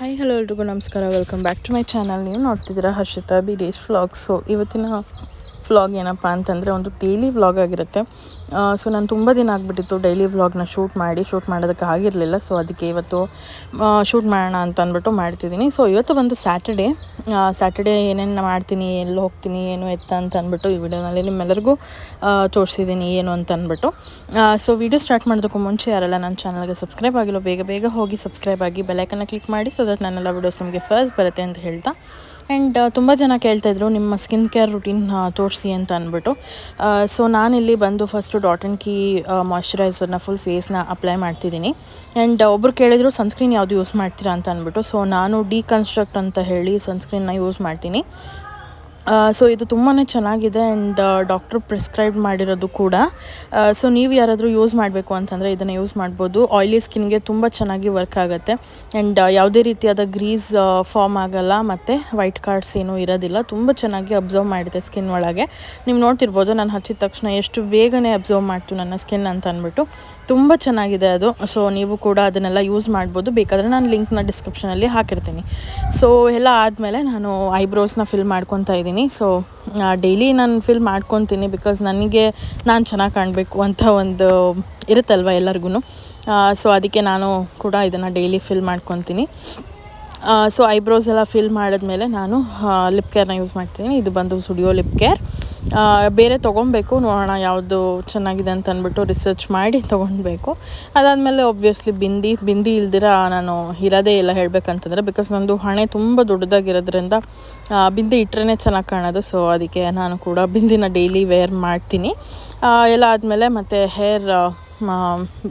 Hi hello ಎಲ್ರಿಗೂ ನಮಸ್ಕಾರ. Welcome back to my channel ನೀವು ನೋಡ್ತಿದ್ದೀರಾ Harshita B days vlog so ಇವತ್ತಿನ ವ್ಲಾಗ್ ಏನಪ್ಪ ಅಂತಂದರೆ ಒಂದು ಡೈಲಿ ವ್ಲಾಗ್ ಆಗಿರುತ್ತೆ. ಸೊ ನಾನು ತುಂಬ ದಿನ ಆಗಿಬಿಟ್ಟಿತ್ತು ಡೈಲಿ ವ್ಲಾಗ್ನ ಶೂಟ್ ಮಾಡಿ ಶೂಟ್ ಮಾಡೋದಕ್ಕೆ ಆಗಿರಲಿಲ್ಲ. ಸೊ ಅದಕ್ಕೆ ಇವತ್ತು ಶೂಟ್ ಮಾಡೋಣ ಅಂತ ಅಂದ್ಬಿಟ್ಟು ಮಾಡ್ತಿದ್ದೀನಿ. ಸೊ ಇವತ್ತು ಬಂದು ಸ್ಯಾಟರ್ಡೇ ಸ್ಯಾಟರ್ಡೇ ಏನೇನು ಮಾಡ್ತೀನಿ, ಎಲ್ಲಿ ಹೋಗ್ತೀನಿ, ಏನು ಎತ್ತ ಅಂತ ಅಂದ್ಬಿಟ್ಟು ಈ ವಿಡಿಯೋನಲ್ಲಿ ನಿಮ್ಮೆಲ್ಲರಿಗೂ ತೋರಿಸಿದ್ದೀನಿ ಏನು ಅಂತ ಅಂದ್ಬಿಟ್ಟು. ಸೊ ವಿಡಿಯೋ ಸ್ಟಾರ್ಟ್ ಮಾಡೋದಕ್ಕೂ ಮುಂಚೆ ಯಾರೆಲ್ಲ ನನ್ನ ಚಾನಲ್ಗೆ ಸಬ್ಸ್ಕ್ರೈಬ್ ಆಗಿಲ್ಲ, ಬೇಗ ಬೇಗ ಹೋಗಿ ಸಬ್ಸ್ಕ್ರೈಬ್ ಆಗಿ ಬೆಲೈಕನ್ನ ಕ್ಲಿಕ್ ಮಾಡಿ ಸೊ ದಟ್ ನನ್ನೆಲ್ಲ ವಿಡಿಯೋಸ್ ನಿಮಗೆ ಫಸ್ಟ್ ಬರುತ್ತೆ ಅಂತ ಹೇಳ್ತಾ. ಆ್ಯಂಡ್ ತುಂಬ ಜನ ಕೇಳ್ತಾಯಿದ್ರು, ನಿಮ್ಮ ಸ್ಕಿನ್ ಕೇರ್ ರುಟೀನ್ ತೋರಿಸಿ ಅಂತ ಅಂದ್ಬಿಟ್ಟು. ಸೊ ನಾನಿಲ್ಲಿ ಬಂದು ಫಸ್ಟು ಡಾಟ್ ಆ್ಯಂಡ್ ಕೀ ಮಾಯ್ಶ್ಚರೈಸರ್ನ ಫುಲ್ ಫೇಸ್ನ ಅಪ್ಲೈ ಮಾಡ್ತಿದ್ದೀನಿ. ಆ್ಯಂಡ್ ಒಬ್ರು ಕೇಳಿದ್ರು ಸನ್ಸ್ಕ್ರೀನ್ ಯಾವುದು ಯೂಸ್ ಮಾಡ್ತೀರಾ? ಅಂತ ಅಂದ್ಬಿಟ್ಟು. ಸೊ ನಾನು ಡಿಕನ್ಸ್ಟ್ರಕ್ಟ್ ಅಂತ ಹೇಳಿ ಸನ್ಸ್ಕ್ರೀನ್ನ ಯೂಸ್ ಮಾಡ್ತೀನಿ. ಸೊ ಇದು ತುಂಬಾ ಚೆನ್ನಾಗಿದೆ ಆ್ಯಂಡ್ ಡಾಕ್ಟ್ರು ಪ್ರಿಸ್ಕ್ರೈಬ್ ಮಾಡಿರೋದು ಕೂಡ. ಸೊ ನೀವು ಯಾರಾದರೂ ಯೂಸ್ ಮಾಡಬೇಕು ಅಂತಂದರೆ ಇದನ್ನು ಯೂಸ್ ಮಾಡ್ಬೋದು. ಆಯ್ಲಿ ಸ್ಕಿನ್ಗೆ ತುಂಬ ಚೆನ್ನಾಗಿ ವರ್ಕ್ ಆಗುತ್ತೆ. ಆ್ಯಂಡ್ ಯಾವುದೇ ರೀತಿಯಾದ ಗ್ರೀಸ್ ಫಾರ್ಮ್ ಆಗೋಲ್ಲ ಮತ್ತು ವೈಟ್ ಕಾರ್ಡ್ಸ್ ಏನೂ ಇರೋದಿಲ್ಲ. ತುಂಬ ಚೆನ್ನಾಗಿ ಅಬ್ಸರ್ವ್ ಮಾಡಿದೆ ಸ್ಕಿನ್ ಒಳಗೆ. ನೀವು ನೋಡ್ತಿರ್ಬೋದು ನಾನು ಹಚ್ಚಿದ ತಕ್ಷಣ ಎಷ್ಟು ಬೇಗನೆ ಅಬ್ಸರ್ವ್ ಮಾಡ್ತು ನನ್ನ ಸ್ಕಿನ್ ಅಂತ ಅಂದ್ಬಿಟ್ಟು. ತುಂಬ ಚೆನ್ನಾಗಿದೆ ಅದು. ಸೊ ನೀವು ಕೂಡ ಅದನ್ನೆಲ್ಲ ಯೂಸ್ ಮಾಡ್ಬೋದು. ಬೇಕಾದರೆ ನಾನು ಲಿಂಕ್ನ ಡಿಸ್ಕ್ರಿಪ್ಷನಲ್ಲಿ ಹಾಕಿರ್ತೀನಿ. ಸೊ ಎಲ್ಲ ಆದಮೇಲೆ ನಾನು ಐಬ್ರೋಸ್ನ ಫಿಲ್ ಮಾಡ್ಕೊತಾ ಇದ್ದೀನಿ ಸೊ ಡೈಲಿ ನಾನು ಫಿಲ್ ಮಾಡ್ಕೊತೀನಿ ಬಿಕಾಸ್ ನನಗೆ ನಾನು ಚೆನ್ನಾಗಿ ಕಾಣಬೇಕು ಅಂತ ಒಂದು ಇರುತ್ತಲ್ವ ಎಲ್ಲರಿಗೂ ಸೊ ಅದಕ್ಕೆ ನಾನು ಕೂಡ ಇದನ್ನು ಡೈಲಿ ಫಿಲ್ ಮಾಡ್ಕೊತೀನಿ. ಸೊ ಐಬ್ರೋಸ್ ಎಲ್ಲ ಫಿಲ್ ಮಾಡಿದ್ಮೇಲೆ ನಾನು ಲಿಪ್ ಕೇರ್ನ ಯೂಸ್ ಮಾಡ್ತೀನಿ. ಇದು ಬಂದು ಸ್ಟುಡಿಯೋ ಲಿಪ್ ಕೇರ್ ಬೇರೆ ತೊಗೊಬೇಕು, ನೋಡೋಣ ಯಾವುದು ಚೆನ್ನಾಗಿದೆ ಅಂತ ಅಂದ್ಬಿಟ್ಟು ರಿಸರ್ಚ್ ಮಾಡಿ ತೊಗೊಳ್ಬೇಕು ಅದಾದಮೇಲೆ ಒಬ್ವಿಯಸ್ಲಿ ಬಿಂದಿ ಬಿಂದಿ ಇಲ್ದಿರ ನಾನು ಇರೋದೇ ಇಲ್ಲ ಹೇಳಬೇಕಂತಂದರೆ ಬಿಕಾಸ್ ನಂದು ಹಣೆ ತುಂಬ ದೊಡ್ಡದಾಗಿರೋದ್ರಿಂದ ಬಿಂದಿ ಇಟ್ಟರೆ ಚೆನ್ನಾಗಿ ಕಾಣೋದು ಸೊ ಅದಕ್ಕೆ ನಾನು ಕೂಡ ಬಿಂದಿನ ಡೈಲಿ ವೇರ್ ಮಾಡ್ತೀನಿ. ಎಲ್ಲ ಆದಮೇಲೆ ಮತ್ತು ಹೇರ್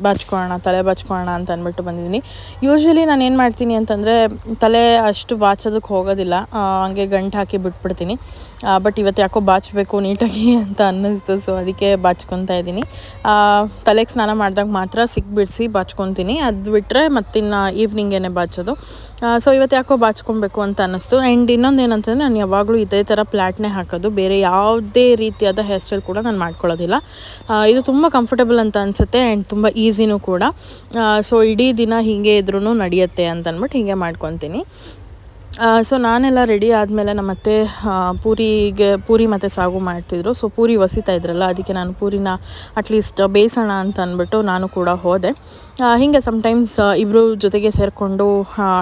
ಬಾಚ್ಕೊಳ್ಳೋಣ ತಲೆ ಬಾಚ್ಕೊಳ್ಳೋಣ ಅಂತ ಅಂದ್ಬಿಟ್ಟು ಬಂದಿದ್ದೀನಿ. ಯೂಶ್ವಲಿ ನಾನು ಏನು ಮಾಡ್ತೀನಿ ಅಂತಂದರೆ, ತಲೆ ಅಷ್ಟು ಬಾಚೋದಕ್ಕೆ ಹೋಗೋದಿಲ್ಲ. ಹಂಗೆ ಗಂಟು ಹಾಕಿ ಬಿಟ್ಬಿಡ್ತೀನಿ. ಬಟ್ ಇವತ್ತು ಯಾಕೋ ಬಾಚಬೇಕು ನೀಟಾಗಿ ಅಂತ ಅನ್ನಿಸ್ತು ಸೊ ಅದಕ್ಕೆ ಬಾಚ್ಕೊತಾ ಇದ್ದೀನಿ. ತಲೆಗೆ ಸ್ನಾನ ಮಾಡಿದಾಗ ಮಾತ್ರ ಸಿಕ್ಬಿಡಿಸಿ ಬಾಚ್ಕೊತೀನಿ. ಅದು ಬಿಟ್ಟರೆ ಮತ್ತಿನ್ನು ಈವ್ನಿಂಗೇನೆ ಬಾಚೋದು ಸೊ ಇವತ್ತು ಯಾಕೋ ಬಾಚ್ಕೊಬೇಕು ಅಂತ ಅನ್ನಿಸ್ತು. ಆ್ಯಂಡ್ ಇನ್ನೊಂದು ಏನಂತಂದರೆ, ನಾನು ಯಾವಾಗಲೂ ಇದೇ ಥರ ಪ್ಲ್ಯಾಟ್ನೇ ಹಾಕೋದು. ಬೇರೆ ಯಾವುದೇ ರೀತಿಯಾದ ಹೇರ್ ಸ್ಟೈಲ್ ಕೂಡ ನಾನು ಮಾಡ್ಕೊಳ್ಳೋದಿಲ್ಲ. ಇದು ತುಂಬ ಕಂಫರ್ಟಬಲ್ ಅಂತ ಅನಿಸುತ್ತೆ. ಆ್ಯಂಡ್ ತುಂಬ ಈಸಿನೂ ಕೂಡ. ಸೊ ಇಡೀ ದಿನ ಹೀಗೆ ಇದ್ರೂ ನಡೆಯುತ್ತೆ ಅಂತ ಅಂದ್ಬಿಟ್ಟು ಹೀಗೆ ಮಾಡ್ಕೊತೀನಿ. ಸೊ ನಾನೆಲ್ಲ ರೆಡಿ ಆದಮೇಲೆ ನಮ್ಮ ಅತ್ತೆ ಪೂರಿಗೆ, ಪೂರಿ ಮತ್ತು ಸಾಗು ಮಾಡ್ತಿದ್ರು. ಸೊ ಪೂರಿ ವಸಿತಾ ಇದ್ರಲ್ಲ, ಅದಕ್ಕೆ ನಾನು ಪೂರಿನ ಅಟ್ಲೀಸ್ಟ್ ಬೇಯಿಸೋಣ ಅಂತ ಅಂದ್ಬಿಟ್ಟು ನಾನು ಕೂಡ ಹೋದೆ. ಹೀಗೆ ಸಮ್ಟೈಮ್ಸ್ ಇಬ್ಬರು ಜೊತೆಗೆ ಸೇರಿಕೊಂಡು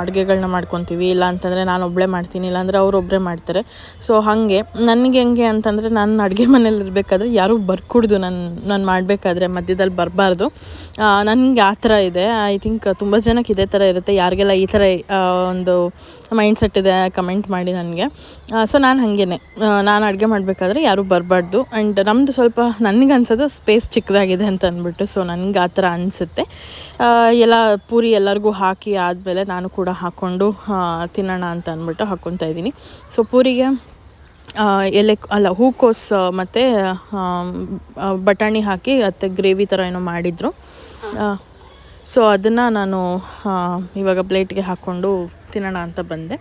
ಅಡುಗೆಗಳನ್ನ ಮಾಡ್ಕೊತೀವಿ. ಇಲ್ಲ ಅಂತಂದರೆ ನಾನು ಒಬ್ಬಳೇ ಮಾಡ್ತೀನಿ ಇಲ್ಲಾಂದರೆ ಅವರೊಬ್ಬರೇ ಮಾಡ್ತಾರೆ. ಸೊ ಹಾಗೆ, ನನಗೆ ಹೆಂಗೆ ಅಂತಂದರೆ ನಾನು ಅಡುಗೆ ಮನೇಲಿ ಇರಬೇಕಾದ್ರೆ ಯಾರೂ ಬರ್ಕೂಡ್ದು ನಾನು ನಾನು ಮಾಡಬೇಕಾದ್ರೆ ಮಧ್ಯದಲ್ಲಿ ಬರಬಾರ್ದು. ನನಗೆ ಆ ಥರ ಇದೆ. ಐ ಥಿಂಕ್ ತುಂಬ ಜನಕ್ಕೆ ಇದೇ ಥರ ಇರುತ್ತೆ. ಯಾರಿಗೆಲ್ಲ ಈ ಥರ ಒಂದು ಮೈಂಡ್ ಸೆಟ್ ಇದೆ ಕಮೆಂಟ್ ಮಾಡಿ ನನಗೆ. ಸೊ ನಾನು ಹಾಗೇನೆ. ನಾನು ಅಡುಗೆ ಮಾಡಬೇಕಾದ್ರೆ ಯಾರೂ ಬರಬಾರ್ದು. ಆ್ಯಂಡ್ ನಮ್ಮದು ಸ್ವಲ್ಪ ನನಗೆ ಅನ್ಸೋದು ಸ್ಪೇಸ್ ಚಿಕ್ಕದಾಗಿದೆ ಅಂತ ಅಂದ್ಬಿಟ್ಟು ಸೊ ನನಗೆ ಆ ಥರ ಅನಿಸುತ್ತೆ. ಎಲ್ಲ ಪೂರಿ ಎಲ್ಲರಿಗೂ ಹಾಕಿ ಆದಮೇಲೆ ನಾನು ಕೂಡ ಹಾಕ್ಕೊಂಡು ತಿನ್ನೋಣ ಅಂತ ಅಂದ್ಬಿಟ್ಟು ಹಾಕ್ಕೊತಾ ಇದ್ದೀನಿ. ಸೊ ಪೂರಿಗೆ ಎಲೆ, ಅಲ್ಲ ಹೂಕೋಸ್, ಮತ್ತು ಬಟಾಣಿ ಹಾಕಿ, ಮತ್ತು ಗ್ರೇವಿ ಥರ ಏನೋ ಮಾಡಿದರು. ಸೊ ಅದನ್ನು ನಾನು ಇವಾಗ ಪ್ಲೇಟ್ಗೆ ಹಾಕ್ಕೊಂಡು ತಿನ್ನೋಣ ಅಂತ ಬಂದೆ.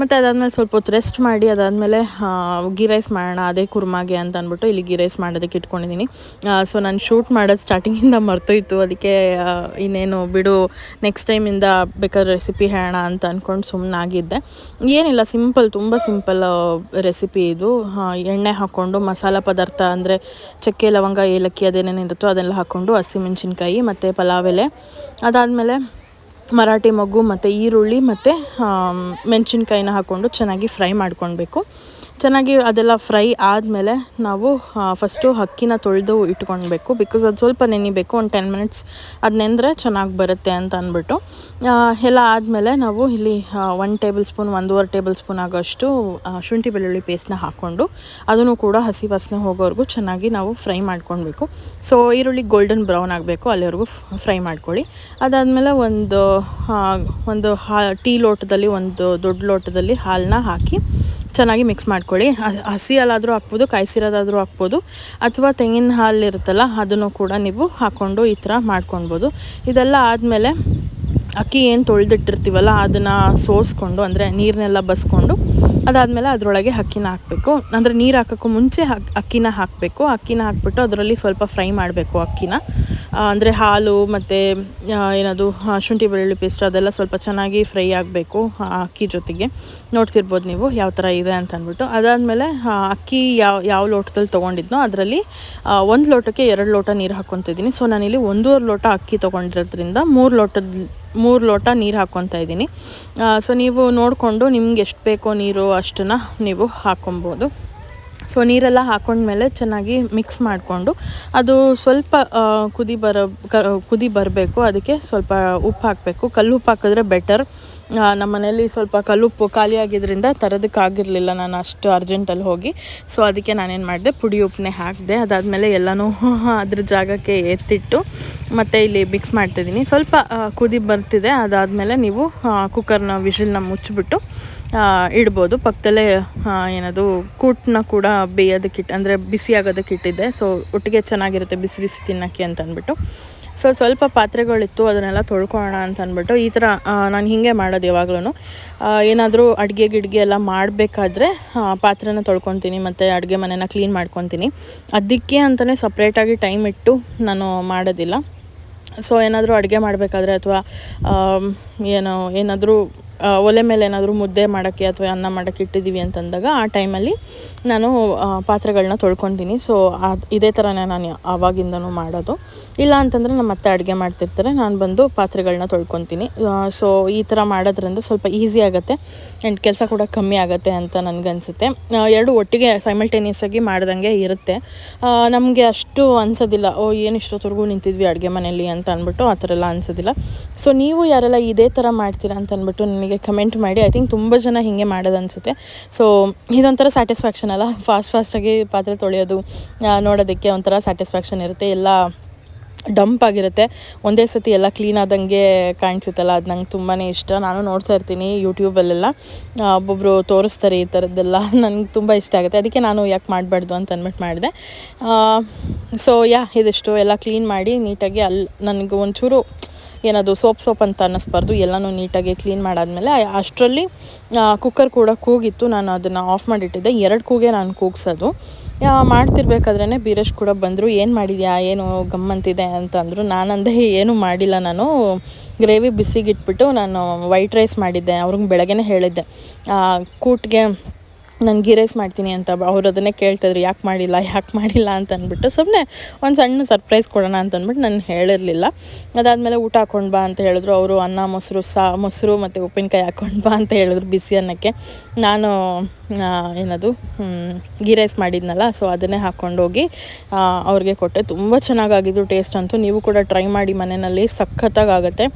ಮತ್ತು ಅದಾದಮೇಲೆ ಸ್ವಲ್ಪ ಹೊತ್ತು ರೆಸ್ಟ್ ಮಾಡಿ, ಅದಾದಮೇಲೆ ಗೀ ರೈಸ್ ಮಾಡೋಣ, ಅದೇ ಕುರ್ಮಾಗೆ ಅಂತ ಅಂದ್ಬಿಟ್ಟು ಇಲ್ಲಿ ಗೀ ರೈಸ್ ಮಾಡೋದಕ್ಕೆ ಇಟ್ಕೊಂಡಿದ್ದೀನಿ. ಸೊ ನಾನು ಶೂಟ್ ಮಾಡೋದು ಸ್ಟಾರ್ಟಿಂಗಿಂದ ಮರ್ತೋಯ್ತು. ಅದಕ್ಕೆ ಇನ್ನೇನು ಬಿಡು ನೆಕ್ಸ್ಟ್ ಟೈಮಿಂದ ಬೇಕಾದ್ರೆ ರೆಸಿಪಿ ಹೇಳೋಣ ಅಂತ ಅಂದ್ಕೊಂಡು ಸುಮ್ಮನಾಗಿದ್ದೆ ಏನಿಲ್ಲ ಸಿಂಪಲ್ ತುಂಬ ಸಿಂಪಲ್ ರೆಸಿಪಿ ಇದು. ಎಣ್ಣೆ ಹಾಕ್ಕೊಂಡು ಮಸಾಲ ಪದಾರ್ಥ ಅಂದರೆ ಚಕ್ಕೆ, ಲವಂಗ, ಏಲಕ್ಕಿ ಅದೇನೇನಿರುತ್ತೋ ಅದೆಲ್ಲ ಹಾಕ್ಕೊಂಡು ಹಸಿಮೆಣ್ಸಿನ್ಕಾಯಿ ಮತ್ತು ಪಲಾವ್ ಎಲೆ. ಅದಾದಮೇಲೆ ಮರಾಠಿ ಮೊಗ್ಗು ಮತ್ತು ಈರುಳ್ಳಿ ಮತ್ತು ಮೆಣಸಿನ್ಕಾಯಿನ ಹಾಕ್ಕೊಂಡು ಚೆನ್ನಾಗಿ ಫ್ರೈ ಮಾಡ್ಕೊಳ್ಬೇಕು. ಚೆನ್ನಾಗಿ ಅದೆಲ್ಲ ಫ್ರೈ ಆದಮೇಲೆ ನಾವು ಫಸ್ಟು ಅಕ್ಕಿನ ತೊಳೆದು ಇಟ್ಕೊಳ್ಬೇಕು. ಬಿಕಾಸ್ ಅದು ಸ್ವಲ್ಪ ನೆನಿಬೇಕು, ಒಂದು ಟೆನ್ ಮಿನಿಟ್ಸ್ ಅದು ನೆಂದರೆ ಚೆನ್ನಾಗಿ ಬರುತ್ತೆ ಅಂತ ಅಂದ್ಬಿಟ್ಟು ಎಲ್ಲ ಆದಮೇಲೆ ನಾವು ಇಲ್ಲಿ ಒನ್ ಟೇಬಲ್ ಸ್ಪೂನ್ ಒಂದೂವರೆ ಟೇಬಲ್ ಸ್ಪೂನ್ ಆಗೋಷ್ಟು ಶುಂಠಿ ಬೆಳ್ಳುಳ್ಳಿ ಪೇಸ್ಟ್ನ ಹಾಕ್ಕೊಂಡು ಅದನ್ನು ಕೂಡ ಹಸಿ ವಾಸನೆ ಹೋಗೋವರೆಗೂ ಚೆನ್ನಾಗಿ ನಾವು ಫ್ರೈ ಮಾಡ್ಕೊಳ್ಬೇಕು. ಸೊ ಈರುಳ್ಳಿ ಗೋಲ್ಡನ್ ಬ್ರೌನ್ ಆಗಬೇಕು, ಅಲ್ಲಿವರೆಗೂ ಫ್ರೈ ಮಾಡ್ಕೊಳ್ಳಿ. ಅದಾದಮೇಲೆ ಒಂದು ಒಂದು ಟೀ ಲೋಟದಲ್ಲಿ, ಒಂದು ದೊಡ್ಡ ಲೋಟದಲ್ಲಿ ಹಾಲನ್ನ ಹಾಕಿ ಚೆನ್ನಾಗಿ ಮಿಕ್ಸ್ ಮಾಡ್ಕೊಳ್ಳಿ. ಹಸಿ ಹಾಲಾದರೂ ಹಾಕ್ಬೋದು, ಕಾಯಿಸಿರೋದಾದರೂ ಹಾಕ್ಬೋದು, ಅಥವಾ ತೆಂಗಿನ ಹಾಲು ಇರುತ್ತಲ್ಲ, ಅದನ್ನು ಕೂಡ ನೀವು ಹಾಕ್ಕೊಂಡು ಈ ಥರ ಮಾಡ್ಕೊಳ್ಬೋದು. ಇದೆಲ್ಲ ಆದಮೇಲೆ ಅಕ್ಕಿ ಏನು ತೊಳೆದಿಟ್ಟಿರ್ತೀವಲ್ಲ, ಅದನ್ನು ಸೋಸ್ಕೊಂಡು, ಅಂದರೆ ನೀರನ್ನೆಲ್ಲ ಬಸ್ಕೊಂಡು, ಅದಾದಮೇಲೆ ಅದರೊಳಗೆ ಅಕ್ಕಿನ ಹಾಕಬೇಕು. ಅಂದರೆ ನೀರು ಹಾಕೋಕ್ಕೂ ಮುಂಚೆ ಅಕ್ಕಿನ ಹಾಕಬೇಕು. ಅಕ್ಕಿನ ಹಾಕ್ಬಿಟ್ಟು ಅದರಲ್ಲಿ ಸ್ವಲ್ಪ ಫ್ರೈ ಮಾಡಬೇಕು ಅಕ್ಕಿನ. ಅಂದರೆ ಹಾಲು ಮತ್ತು ಏನದು ಶುಂಠಿ ಬೆಳ್ಳುಳ್ಳಿ ಪೇಸ್ಟ್ ಅದೆಲ್ಲ ಸ್ವಲ್ಪ ಚೆನ್ನಾಗಿ ಫ್ರೈ ಆಗಬೇಕು ಅಕ್ಕಿ ಜೊತೆಗೆ. ನೋಡ್ತಿರ್ಬೋದು ನೀವು ಯಾವ ಥರ ಇದೆ ಅಂತ ಅಂದ್ಬಿಟ್ಟು. ಅದಾದಮೇಲೆ ಅಕ್ಕಿ ಯಾವ ಯಾವ ಲೋಟದಲ್ಲಿ ತೊಗೊಂಡಿದ್ನೋ ಅದರಲ್ಲಿ ಒಂದು ಲೋಟಕ್ಕೆ ಎರಡು ಲೋಟ ನೀರು ಹಾಕ್ಕೊತಿದ್ದೀನಿ. ಸೊ ನಾನಿಲ್ಲಿ ಒಂದೂವರೆ ಲೋಟ ಅಕ್ಕಿ ತೊಗೊಂಡಿರೋದ್ರಿಂದ ಮೂರು ಲೋಟದ, ಮೂರು ಲೋಟ ನೀರು ಹಾಕ್ಕೊತಾ ಇದ್ದೀನಿ. ಸೊ ನೀವು ನೋಡಿಕೊಂಡು ನಿಮ್ಗೆ ಎಷ್ಟು ಬೇಕೋ ನೀರು ಅಷ್ಟನ್ನು ನೀವು ಹಾಕ್ಕೊಬೋದು. ಸೊ ನೀರೆಲ್ಲ ಹಾಕೊಂಡ್ಮೇಲೆ ಚೆನ್ನಾಗಿ ಮಿಕ್ಸ್ ಮಾಡಿಕೊಂಡು ಅದು ಸ್ವಲ್ಪ ಕುದಿ ಬರೋ ಕುದಿ ಬರಬೇಕು. ಅದಕ್ಕೆ ಸ್ವಲ್ಪ ಉಪ್ಪು ಹಾಕಬೇಕು. ಕಲ್ಲು ಉಪ್ಪು ಹಾಕಿದ್ರೆ ಬೆಟರ್ ನಮ್ಮ ಮನೇಲಿ ಸ್ವಲ್ಪ ಕಲುಪು ಖಾಲಿಯಾಗಿದ್ದರಿಂದ ತರೋದಕ್ಕಾಗಿರಲಿಲ್ಲ ನಾನು ಅಷ್ಟು ಅರ್ಜೆಂಟಲ್ಲಿ ಹೋಗಿ. ಸೊ ಅದಕ್ಕೆ ನಾನೇನು ಮಾಡಿದೆ, ಪುಡಿ ಉಪ್ಪನ್ನೇ ಹಾಕಿದೆ, ಅದಾದಮೇಲೆ ಎಲ್ಲನೂ ಅದ್ರ ಜಾಗಕ್ಕೆ ಎತ್ತಿಟ್ಟು ಮತ್ತು ಇಲ್ಲಿ ಮಿಕ್ಸ್ ಮಾಡ್ತಿದ್ದೀನಿ. ಸ್ವಲ್ಪ ಕುದಿ ಬರ್ತಿದೆ. ಅದಾದಮೇಲೆ ನೀವು ಕುಕ್ಕರ್ನ ವಿಷಲ್ನ ಮುಚ್ಚಿಬಿಟ್ಟು ಇಡ್ಬೋದು. ಪಕ್ಕದಲ್ಲೇ ಏನದು ಕೂಟನ್ನ ಕೂಡ ಬೇಯೋದಕ್ಕಿಟ್ಟು ಅಂದರೆ ಬಿಸಿ ಆಗೋದಕ್ಕೆ ಇಟ್ಟಿದ್ದೆ. ಸೊ ಒಟ್ಟಿಗೆ ಚೆನ್ನಾಗಿರುತ್ತೆ ಬಿಸಿ ಬಿಸಿ ತಿನ್ನೋಕ್ಕೆ ಅಂತ ಅಂದ್ಬಿಟ್ಟು. ಸೊ ಸ್ವಲ್ಪ ಪಾತ್ರೆಗಳಿತ್ತು, ಅದನ್ನೆಲ್ಲ ತೊಳ್ಕೊಳ್ಳೋಣ ಅಂತ ಅಂದ್ಬಿಟ್ಟು ಈ ಥರ ನಾನು ಹೀಗೆ ಮಾಡೋದು ಯಾವಾಗಲೂ ಏನಾದರೂ ಅಡುಗೆ ಗಿಡ್ಗೆ ಎಲ್ಲ ಮಾಡಬೇಕಾದ್ರೆ ಪಾತ್ರೆನ ತೊಳ್ಕೊತೀನಿ, ಮತ್ತು ಅಡುಗೆ ಮನೆನ ಕ್ಲೀನ್ ಮಾಡ್ಕೊತೀನಿ. ಅದಕ್ಕೆ ಅಂತಲೇ ಸಪ್ರೇಟಾಗಿ ಟೈಮ್ ಇಟ್ಟು ನಾನು ಮಾಡೋದಿಲ್ಲ. ಸೊ ಏನಾದರೂ ಅಡುಗೆ ಮಾಡಬೇಕಾದ್ರೆ ಅಥವಾ ಏನೋ, ಏನಾದರೂ ಒಲೆ ಮೇಲೆ ಏನಾದರೂ ಮುದ್ದೆ ಮಾಡೋಕ್ಕೆ ಅಥವಾ ಅನ್ನ ಮಾಡೋಕ್ಕೆ ಇಟ್ಟಿದ್ದೀವಿ ಅಂತಂದಾಗ ಆ ಟೈಮಲ್ಲಿ ನಾನು ಪಾತ್ರೆಗಳನ್ನ ತೊಳ್ಕೊತೀನಿ. ಸೊ ಅದು ಇದೇ ಥರನೇ ನಾನು ಆವಾಗಿಂದನೂ ಮಾಡೋದು. ಇಲ್ಲ ಅಂತಂದರೆ ನಮ್ಮ ಅತ್ತೆ ಅಡುಗೆ ಮಾಡ್ತಿರ್ತಾರೆ, ನಾನು ಬಂದು ಪಾತ್ರೆಗಳನ್ನ ತೊಳ್ಕೊತೀನಿ. ಸೊ ಈ ಥರ ಮಾಡೋದ್ರಿಂದ ಸ್ವಲ್ಪ ಈಸಿ ಆಗುತ್ತೆ. ಆ್ಯಂಡ್ ಕೆಲಸ ಕೂಡ ಕಮ್ಮಿ ಆಗುತ್ತೆ ಅಂತ ನನಗನ್ಸುತ್ತೆ. ಎರಡು ಒಟ್ಟಿಗೆ ಸೈಮಲ್ಟೇನಿಯಸ್ ಆಗಿ ಮಾಡ್ದಂಗೆ ಇರುತ್ತೆ. ನಮಗೆ ಅಷ್ಟು ಅನ್ಸೋದಿಲ್ಲ, ಓ, ಏನು ಇಷ್ಟೊತ್ತವರೆಗೂ ನಿಂತಿದ್ವಿ ಅಡುಗೆ ಮನೆಯಲ್ಲಿ ಅಂತ ಅಂದ್ಬಿಟ್ಟು ಆ ಥರ ಎಲ್ಲ ಅನ್ಸೋದಿಲ್ಲ. ಸೊ ನೀವು ಯಾರೆಲ್ಲ ಇದೇ ಥರ ಮಾಡ್ತೀರಾ ಅಂತ ಅಂದ್ಬಿಟ್ಟು ನನಗೆ ಕಮೆಂಟ್ ಮಾಡಿ ಐ ಥಿಂಕ್ ತುಂಬ ಜನ ಹೀಗೆ ಮಾಡೋದು ಅನಿಸುತ್ತೆ. ಸೊ ಇದೊಂಥರ ಸ್ಯಾಟಿಸ್ಫ್ಯಾಕ್ಷನ್ ಅಲ್ಲ? ಫಾಸ್ಟ್ ಫಾಸ್ಟಾಗಿ ಪಾತ್ರೆ ತೊಳೆಯೋದು ನೋಡೋದಕ್ಕೆ ಒಂಥರ ಸ್ಯಾಟಿಸ್ಫ್ಯಾಕ್ಷನ್ ಇರುತ್ತೆ. ಎಲ್ಲ ಡಂಪ್ ಆಗಿರುತ್ತೆ. ಒಂದೇ ಸತಿ ಎಲ್ಲ ಕ್ಲೀನ್ ಆದಂಗೆ ಕಾಣಿಸುತ್ತಲ್ಲ, ಅದು ನಂಗೆ ತುಂಬಾ ಇಷ್ಟ. ನಾನು ನೋಡ್ತಾ ಇರ್ತೀನಿ ಯೂಟ್ಯೂಬಲ್ಲೆಲ್ಲ ಒಬ್ಬೊಬ್ಬರು ತೋರಿಸ್ತಾರೆ ಈ ಥರದ್ದೆಲ್ಲ ನನಗೆ ತುಂಬ ಇಷ್ಟ ಆಗುತ್ತೆ. ಅದಕ್ಕೆ ನಾನು ಯಾಕೆ ಮಾಡಬಾರ್ದು ಅಂತ ಅಂದ್ಬಿಟ್ಟು ಮಾಡಿದೆ. ಸೊ ಯಾ ಇದಿಷ್ಟು. ಎಲ್ಲ ಕ್ಲೀನ್ ಮಾಡಿ, ನೀಟಾಗಿ ಅಲ್ಲಿ ನನಗೆ ಒಂಚೂರು ಏನದು ಸೋಪ್ ಸೋಪ್ ಅಂತ ಅನ್ನಿಸ್ಬಾರ್ದು, ಎಲ್ಲನೂ ನೀಟಾಗಿ ಕ್ಲೀನ್ ಮಾಡಾದಮೇಲೆ ಅಷ್ಟರಲ್ಲಿ ಕುಕ್ಕರ್ ಕೂಡ ಕೂಗಿತ್ತು. ನಾನು ಅದನ್ನು ಆಫ್ ಮಾಡಿಟ್ಟಿದ್ದೆ. ಎರಡು ಕೂಗೆ ನಾನು ಕೂಗ್ಸೋದು. ಮಾಡ್ತಿರ್ಬೇಕಾದ್ರೆ ಬೀರೇಶ್ ಕೂಡ ಬಂದರು, ಏನು ಮಾಡಿದ್ಯಾ? ಏನು ಗಮ್ಮಂತಿದೆ? ಅಂತಂದರು ನಾನಂದೆ ಏನೂ ಮಾಡಿಲ್ಲ ನಾನು. ಗ್ರೇವಿ ಬಿಸಿಗಿಟ್ಬಿಟ್ಟು ನಾನು ವೈಟ್ ರೈಸ್ ಮಾಡಿದ್ದೆ. ಅವ್ರಿಗೆ ಬೆಳಗ್ಗೆ ಹೇಳಿದ್ದೆ. ಕೂಟ್ಗೆ ನಾನು ಗಿರೇಸ್ ರೈಸ್ ಮಾಡ್ತೀನಿ ಅಂತ ಅವ್ರು ಅದನ್ನೇ ಕೇಳ್ತಾಯಿದ್ರು ಯಾಕೆ ಮಾಡಿಲ್ಲ ಯಾಕೆ ಮಾಡಿಲ್ಲ ಅಂತ ಅಂದ್ಬಿಟ್ಟು. ಸುಮ್ಮನೆ ಒಂದು ಸಣ್ಣ ಸರ್ಪ್ರೈಸ್ ಕೊಡೋಣ ಅಂತ ಅಂದ್ಬಿಟ್ಟು ನಾನು ಹೇಳಿರಲಿಲ್ಲ. ಅದಾದಮೇಲೆ ಊಟ ಹಾಕೊಂಡು ಬಾ ಅಂತ ಹೇಳಿದ್ರು. ಅವರು ಅನ್ನ, ಮೊಸರು, ಸಾ ಮೊಸರು ಮತ್ತು ಉಪ್ಪಿನಕಾಯಿ ಹಾಕೊಂಡು ಬಾ ಅಂತ ಹೇಳಿದ್ರು ಬಿಸಿ ಅನ್ನಕ್ಕೆ. ನಾನು ಏನದು ಗೀ ರೈಸ್ ಮಾಡಿದ್ನಲ್ಲ, ಸೊ ಅದನ್ನೇ ಹಾಕ್ಕೊಂಡೋಗಿ ಅವ್ರಿಗೆ ಕೊಟ್ಟೆ. ತುಂಬ ಚೆನ್ನಾಗಾಗಿದ್ದು ಟೇಸ್ಟ್ ಅಂತೂ. ನೀವು ಕೂಡ ಟ್ರೈ ಮಾಡಿ ಮನೆಯಲ್ಲಿ ಸಖತ್ತಾಗುತ್ತೆ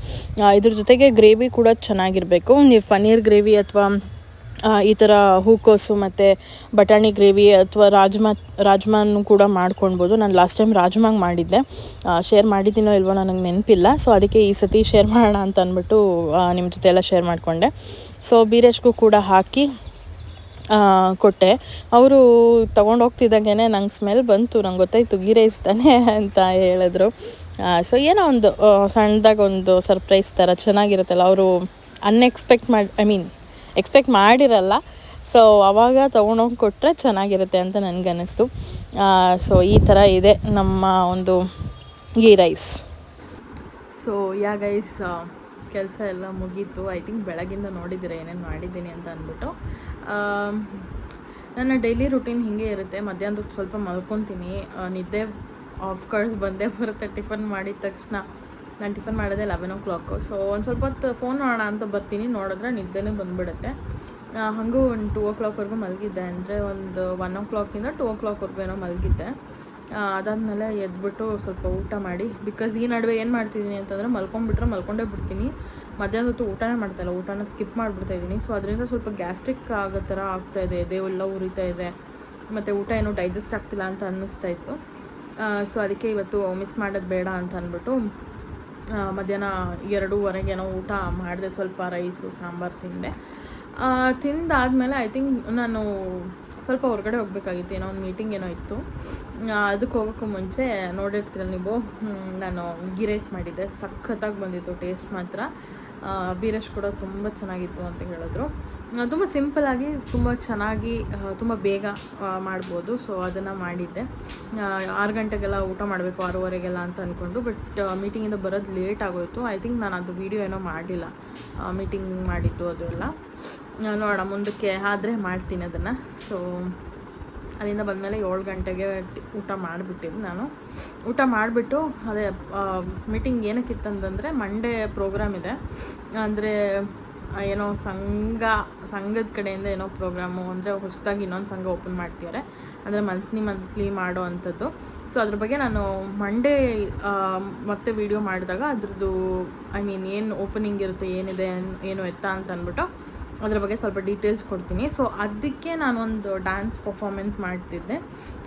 ಇದ್ರ ಜೊತೆಗೆ ಗ್ರೇವಿ ಕೂಡ ಚೆನ್ನಾಗಿರಬೇಕು. ನೀವು ಪನ್ನೀರ್ ಗ್ರೇವಿ ಅಥವಾ ಈ ಥರ ಹೂಕೋಸು ಮತ್ತು ಬಟಾಣಿ ಗ್ರೇವಿ ಅಥವಾ ರಾಜ್ಮಾ, ರಾಜ್ಮಾನು ಕೂಡ ಮಾಡ್ಕೊಳ್ಬೋದು ನಾನು ಲಾಸ್ಟ್ ಟೈಮ್ ರಾಜ್ಮಾಂಗ್ ಮಾಡಿದ್ದೆ. ಶೇರ್ ಮಾಡಿದ್ದೀನೋ ಇಲ್ವೋ ನನಗೆ ನೆನಪಿಲ್ಲ. ಸೊ ಅದಕ್ಕೆ ಈ ಸತಿ ಶೇರ್ ಮಾಡೋಣ ಅಂತ ಅಂದ್ಬಿಟ್ಟು ನಿಮ್ಮ ಜೊತೆ ಎಲ್ಲ ಶೇರ್ ಮಾಡಿಕೊಂಡೆ. ಸೊ ಬೀರೇಶ್ಗೂ ಕೂಡ ಹಾಕಿ ಕೊಟ್ಟೆ. ಅವರು ತೊಗೊಂಡು ಹೋಗ್ತಿದ್ದಾಗೇ ನಂಗೆ ಸ್ಮೆಲ್ ಬಂತು. ನಂಗೆ ಗೊತ್ತಾಯ್ತು ಗೀ ರೈಸ್ ತಾನೆ ಅಂತ ಹೇಳಿದ್ರು. ಸೊ ಏನೋ ಒಂದು ಸಣ್ಣದಾಗ ಸಣ್ಣದಾಗಿ ಒಂದು ಸರ್ಪ್ರೈಸ್ ಥರ ಚೆನ್ನಾಗಿರುತ್ತಲ್ಲ. ಅವರು ಅನ್ಎಕ್ಸ್ಪೆಕ್ಟ್ ಮಾಡಿ ಐ ಮೀನ್ ಎಕ್ಸ್ಪೆಕ್ಟ್ ಮಾಡಿರಲ್ಲ. ಸೊ ಅವಾಗ ತೊಗೊಂಡೋಗಿ ಕೊಟ್ಟರೆ ಚೆನ್ನಾಗಿರುತ್ತೆ ಅಂತ ನನಗನ್ನಿಸ್ತು. ಸೊ ಈ ಥರ ಇದೆ ನಮ್ಮ ಒಂದು ghee rice. So ya guys ಕೆಲಸ ಎಲ್ಲ ಮುಗೀತು. ಐ ಥಿಂಕ್ ಬೆಳಗಿಂದ ನೋಡಿದ್ದೀರ ಏನೇನು ಮಾಡಿದ್ದೀನಿ ಅಂತ ಅಂದ್ಬಿಟ್ಟು. ನನ್ನ ಡೈಲಿ ರುಟೀನ್ ಹೀಗೆ ಇರುತ್ತೆ. ಮಧ್ಯಾಹ್ನದ ಸ್ವಲ್ಪ ಮಲ್ಕೊತೀನಿ. ನಿದ್ದೆ ಆಫ್ಕೋರ್ಸ್ ಬಂದೇ ಬರುತ್ತೆ. ಟಿಫನ್ ಮಾಡಿದ ತಕ್ಷಣ. ನಾನು ಟಿಫನ್ ಮಾಡೋದೆ ಲೆವೆನ್ ಓ ಕ್ಲಾಕು ಸೊ ಒಂದು ಸ್ವಲ್ಪ ಹೊತ್ತು ಫೋನ್ ನೋಡೋಣ ಅಂತ ಬರ್ತೀನಿ. ನೋಡಿದ್ರೆ ನಿದ್ದೆನೇ ಬಂದುಬಿಡುತ್ತೆ. ಹಾಗೂ ಒಂದು ಟೂ ಓ ಕ್ಲಾಕ್ವರೆಗೂ ಮಲಗಿದ್ದೆ. ಅಂದರೆ ಒಂದು ಒನ್ ಓ ಕ್ಲಾಕಿಂದ ಟೂ ಓ ಕ್ಲಾಕ್ವರೆಗೂ ಏನೋ ಮಲಗಿದ್ದೆ. ಅದಾದಮೇಲೆ ಎದ್ಬಿಟ್ಟು ಸ್ವಲ್ಪ ಊಟ ಮಾಡಿ. ಬಿಕಾಸ್ ಈ ನಡುವೆ ಏನು ಮಾಡ್ತಿದ್ದೀನಿ ಅಂತಂದರೆ ಮಲ್ಕೊಂಡ್ಬಿಟ್ರೆ ಮಲ್ಕೊಂಡೇ ಬಿಡ್ತೀನಿ. ಮಧ್ಯಾಹ್ನ ಹೊತ್ತು ಊಟನೇ ಮಾಡ್ತಾಯಿಲ್ಲ ಊಟನ ಸ್ಕಿಪ್ ಮಾಡಿಬಿಡ್ತಾ ಇದ್ದೀನಿ. ಸೊ ಅದರಿಂದ ಸ್ವಲ್ಪ ಗ್ಯಾಸ್ಟ್ರಿಕ್ ಆಗೋ ಥರ ಆಗ್ತಾಯಿದೆ ದೇವೆಲ್ಲ ಉರಿತಾ ಇದೆ. ಮತ್ತು ಊಟ ಏನೂ ಡೈಜೆಸ್ಟ್ ಆಗ್ತಿಲ್ಲ ಅಂತ ಅನ್ನಿಸ್ತಾ ಇತ್ತು. ಸೊ ಅದಕ್ಕೆ ಇವತ್ತು ಮಿಸ್ ಮಾಡೋದು ಬೇಡ ಅಂತ ಅಂದ್ಬಿಟ್ಟು ಮಧ್ಯಾಹ್ನ ಎರಡೂವರೆಗೇನೋ ಊಟ ಮಾಡಿದೆ, ಸ್ವಲ್ಪ ರೈಸು ಸಾಂಬಾರು ತಿಂದೆ. ತಿಂದಾದಮೇಲೆ ಐ ಥಿಂಕ್ ನಾನು ಸ್ವಲ್ಪ ಹೊರಗಡೆ ಹೋಗಬೇಕಾಗಿತ್ತು, ಏನೋ ಒಂದು ಮೀಟಿಂಗ್ ಏನೋ ಇತ್ತು. ಅದಕ್ಕೆ ಹೋಗೋಕ್ಕೂ ಮುಂಚೆ ನೋಡಿರ್ತೀರ ನೀವು? ನಾನು ಗೀ ರೈಸ್ ಮಾಡಿದ್ದೆ, ಸಖತ್ತಾಗಿ ಬಂದಿತ್ತು ಟೇಸ್ಟ್ ಮಾತ್ರ. ಬೀರೇಶ್ ಕೂಡ ತುಂಬ ಚೆನ್ನಾಗಿತ್ತು ಅಂತ ಹೇಳಿದ್ರು. ತುಂಬ ಸಿಂಪಲಾಗಿ ತುಂಬ ಚೆನ್ನಾಗಿ ತುಂಬ ಬೇಗ ಮಾಡ್ಬೋದು. ಸೊ ಅದನ್ನು ಮಾಡಿದ್ದೆ. ಆರು ಗಂಟೆಗೆಲ್ಲ ಊಟ ಮಾಡಬೇಕು ಆರೂವರೆಗೆಲ್ಲ ಅಂತ ಅಂದ್ಕೊಂಡು ಬಟ್ ಮೀಟಿಂಗಿಂದ ಬರೋದು ಲೇಟ್ ಆಗೋಯಿತು. ಐ ಥಿಂಕ್ ನಾನು ಅದು ವೀಡಿಯೋ ಏನೋ ಮಾಡಿಲ್ಲ. ಮೀಟಿಂಗ್ ಮಾಡಿದ್ದು ಅದು ಎಲ್ಲ. ಆ, ನೋಡೋಣ ಮುಂದಕ್ಕೆ ಆದರೆ ಮಾಡ್ತೀನಿ ಅದನ್ನು. ಸೊ ಅಲ್ಲಿಂದ ಬಂದಮೇಲೆ ಏಳು ಗಂಟೆಗೆ ಊಟ ಮಾಡಿಬಿಟ್ಟಿದ್ದು ನಾನು. ಊಟ ಮಾಡಿಬಿಟ್ಟು ಅದೇ ಮೀಟಿಂಗ್ ಏನಕ್ಕಿತ್ತಂತಂದರೆ ಮಂಡೇ ಪ್ರೋಗ್ರಾಮ್ ಇದೆ. ಅಂದರೆ ಏನೋ ಸಂಘ, ಸಂಘದ ಕಡೆಯಿಂದ ಏನೋ ಪ್ರೋಗ್ರಾಮು ಅಂದರೆ ಹೊಸದಾಗಿ ಇನ್ನೊಂದು ಸಂಘ ಓಪನ್ ಮಾಡ್ತಿದ್ದಾರೆ ಅಂದರೆ ಮಂತ್ಲಿ ಮಂತ್ಲಿ ಮಾಡೋ ಅಂಥದ್ದು. ಸೊ ಅದ್ರ ಬಗ್ಗೆ ನಾನು ಮಂಡೇ ಮತ್ತೆ ವಿಡಿಯೋ ಮಾಡಿದಾಗ ಅದ್ರದ್ದು ಐ ಮೀನ್ ಏನು ಓಪನಿಂಗ್ ಇರುತ್ತೆ, ಏನಿದೆ, ಏನು ಎತ್ತ ಅಂತ ಅಂದ್ಬಿಟ್ಟು ಅದ್ರ ಬಗ್ಗೆ ಸ್ವಲ್ಪ ಡೀಟೇಲ್ಸ್ ಕೊಡ್ತೀನಿ. ಸೊ ಅದಕ್ಕೆ ನಾನೊಂದು ಡ್ಯಾನ್ಸ್ ಪರ್ಫಾರ್ಮೆನ್ಸ್ ಮಾಡ್ತಿದ್ದೆ.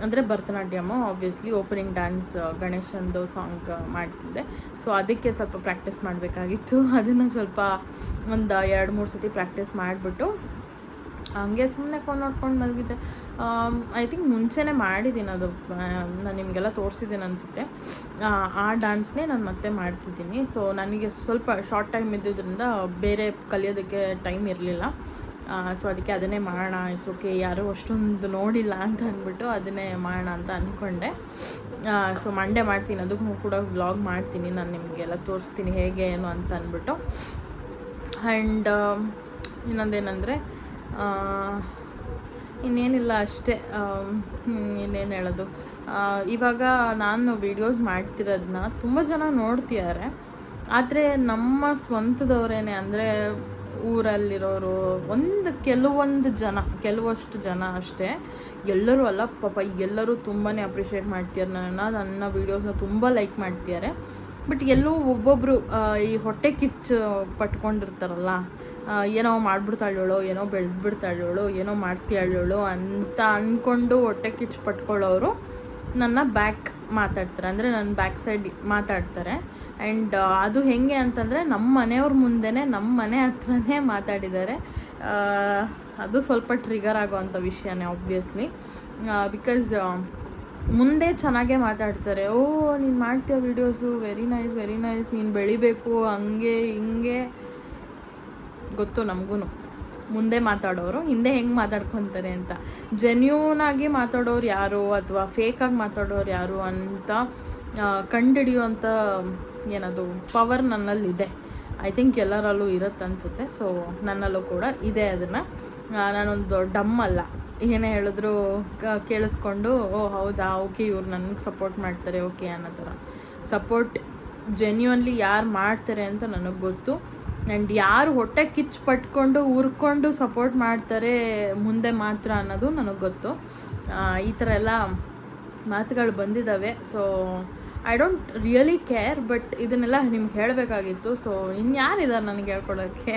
ಅಂದರೆ ಭರತನಾಟ್ಯಮ ಆಬ್ವಿಯಸ್ಲಿ ಓಪನಿಂಗ್ ಡ್ಯಾನ್ಸ್ ಗಣೇಶಂದು ಸಾಂಗ್ ಮಾಡ್ತಿದ್ದೆ. ಸೊ ಅದಕ್ಕೆ ಸ್ವಲ್ಪ ಪ್ರಾಕ್ಟೀಸ್ ಮಾಡಬೇಕಾಗಿತ್ತು. ಅದನ್ನು ಸ್ವಲ್ಪ ಒಂದು, ಎರಡು, ಮೂರು ಸತಿ ಪ್ರಾಕ್ಟೀಸ್ ಮಾಡಿಬಿಟ್ಟು ಹಂಗೆ ಸುಮ್ಮನೆ ಫೋನ್ ನೋಡ್ಕೊಂಡು ಮಲಗಿದ್ದೆ. ಐ ಥಿಂಕ್ ಮುಂಚೆನೇ ಮಾಡಿದ್ದೀನಿ ಅದು ನಾನು ನಿಮಗೆಲ್ಲ ತೋರಿಸಿದ್ದೀನಿ ಅನಿಸುತ್ತೆ. ಆ ಡ್ಯಾನ್ಸ್ನೇ ನಾನು ಮತ್ತೆ ಮಾಡ್ತಿದ್ದೀನಿ. ಸೊ ನನಗೆ ಸ್ವಲ್ಪ ಶಾರ್ಟ್ ಟೈಮ್ ಇದ್ದಿದ್ದರಿಂದ ಬೇರೆ ಕಲಿಯೋದಕ್ಕೆ ಟೈಮ್ ಇರಲಿಲ್ಲ. ಸೊ ಅದಕ್ಕೆ ಅದನ್ನೇ ಮಾಡೋಣ ಇಟ್ಸ್ ಓಕೆ ಯಾರೂ ಅಷ್ಟೊಂದು ನೋಡಿಲ್ಲ ಅಂತ ಅಂದ್ಬಿಟ್ಟು ಅದನ್ನೇ ಮಾಡೋಣ ಅಂತ ಅಂದ್ಕೊಂಡೆ ಸೊ ಮಂಡೇ ಮಾಡ್ತೀನಿ, ಅದಕ್ಕೂ ಕೂಡ ವ್ಲಾಗ್ ಮಾಡ್ತೀನಿ, ನಾನು ನಿಮಗೆಲ್ಲ ತೋರಿಸ್ತೀನಿ ಹೇಗೆ, ಏನು ಅಂತ ಅಂದ್ಬಿಟ್ಟು. ಆ್ಯಂಡ್ ಇನ್ನೊಂದೇನೆಂದರೆ ಇನ್ನೇನಿಲ್ಲ ಅಷ್ಟೇ. ಇನ್ನೇನು ಹೇಳೋದು. ಇವಾಗ ನಾನು ವೀಡಿಯೋಸ್ ಮಾಡ್ತಿರೋದನ್ನ ತುಂಬ ಜನ ನೋಡ್ತಿದ್ದಾರೆ. ಆದರೆ ನಮ್ಮ ಸ್ವಂತದವರೇನೆ ಅಂದರೆ ಊರಲ್ಲಿರೋರು ಒಂದು ಕೆಲವೊಂದು ಜನ, ಕೆಲವಷ್ಟು ಜನ ಅಷ್ಟೇ. ಎಲ್ಲರೂ ಅಲ್ಲ, ಪಾಪ ಎಲ್ಲರೂ ತುಂಬಾ ಅಪ್ರಿಷಿಯೇಟ್ ಮಾಡ್ತಿದ್ದಾರೆ ನನ್ನ ನನ್ನ ವೀಡಿಯೋಸ್ನ ತುಂಬ ಲೈಕ್ ಮಾಡ್ತಿದ್ದಾರೆ. ಬಟ್ ಎಲ್ಲೋ ಒಬ್ಬೊಬ್ಬರು ಈ ಹೊಟ್ಟೆ ಕಿಚ್ಚು ಪಟ್ಕೊಂಡಿರ್ತಾರಲ್ಲ ಏನೋ ಮಾಡ್ಬಿಡ್ತಾಳೋಳು ಏನೋ ಬೆಳೆದ್ಬಿಡ್ತಾಳೋಳು ಏನೋ ಮಾಡ್ತೀಯಾಳೋಳು ಅಂತ ಅಂದ್ಕೊಂಡು ಹೊಟ್ಟೆ ಕಿಚ್ಚು ಪಟ್ಕೊಳ್ಳೋರು ನನ್ನ ಬ್ಯಾಕ್ ಮಾತಾಡ್ತಾರೆ. ಅಂದರೆ ನನ್ನ ಬ್ಯಾಕ್ ಸೈಡ್ ಮಾತಾಡ್ತಾರೆ. ಆ್ಯಂಡ್ ಅದು ಹೆಂಗೆ ಅಂತಂದರೆ ನಮ್ಮ ಮನೆಯವ್ರ ಮುಂದೆನೇ, ನಮ್ಮ ಮನೆ ಹತ್ರನೇ ಮಾತಾಡಿದ್ದಾರೆ. ಅದು ಸ್ವಲ್ಪ ಟ್ರಿಗರ್ ಆಗೋವಂಥ ವಿಷಯನೇ ಆಬ್ವಿಯಸ್ಲಿ ಬಿಕಾಸ್ ಮುಂದೆ ಚೆನ್ನಾಗೇ ಮಾತಾಡ್ತಾರೆ. ಓ, ನೀನು ಮಾಡ್ತೀಯ videos very nice very nice ನೀನು ಬೆಳಿಬೇಕು, ಹಂಗೆ, ಹಿಂಗೆ. ಗೊತ್ತು ನಮಗೂ ಮುಂದೆ ಮಾತಾಡೋರು, ಹಿಂದೆ ಹೆಂಗೆ ಮಾತಾಡ್ಕೊತಾರೆ ಅಂತ. ಜೆನ್ಯೂನ್ ಆಗಿ ಮಾತಾಡೋರು ಯಾರು ಅಥವಾ ಫೇಕಾಗಿ ಮಾತಾಡೋರು ಯಾರು ಅಂತ ಕಂಡುಹಿಡಿಯುವಂಥ ಏನದು ಪವರ್ ನನ್ನಲ್ಲಿದೆ. ಐ ಥಿಂಕ್ ಎಲ್ಲರಲ್ಲೂ ಇರುತ್ತೆ ಅನಿಸುತ್ತೆ. ಸೊ ನನ್ನಲ್ಲೂ ಕೂಡ ಇದೆ ಅದನ್ನು. ನಾನೊಂದು ಡಮ್ ಅಲ್ಲ. ಏನೇ ಹೇಳಿದ್ರು ಕೇಳಿಸ್ಕೊಂಡು, ಓ, ಹೌದಾ, ಓಕೆ, ಇವ್ರು ನನಗೆ ಸಪೋರ್ಟ್ ಮಾಡ್ತಾರೆ, ಓಕೆ ಅನ್ನೋ ಥರ. ಸಪೋರ್ಟ್ ಜೆನ್ಯೂನ್ಲಿ ಯಾರು ಮಾಡ್ತಾರೆ ಅಂತ ನನಗೆ ಗೊತ್ತು. ಆ್ಯಂಡ್ ಯಾರು ಹೊಟ್ಟೆ ಕಿಚ್ಚು ಪಟ್ಕೊಂಡು, ಉರ್ಕೊಂಡು ಸಪೋರ್ಟ್ ಮಾಡ್ತಾರೆ ಮುಂದೆ ಮಾತ್ರ ಅನ್ನೋದು ನನಗೆ ಗೊತ್ತು. ಈ ಥರ ಎಲ್ಲ ಮಾತುಗಳು ಬಂದಿದ್ದಾವೆ so I don't really care but ಇದನ್ನೆಲ್ಲ ನಿಮ್ಗೆ ಹೇಳಬೇಕಾಗಿತ್ತು. ಸೊ ಇನ್ಯಾರಿದ್ದಾರೆ ನನಗೆ ಹೇಳ್ಕೊಳ್ಳೋಕ್ಕೆ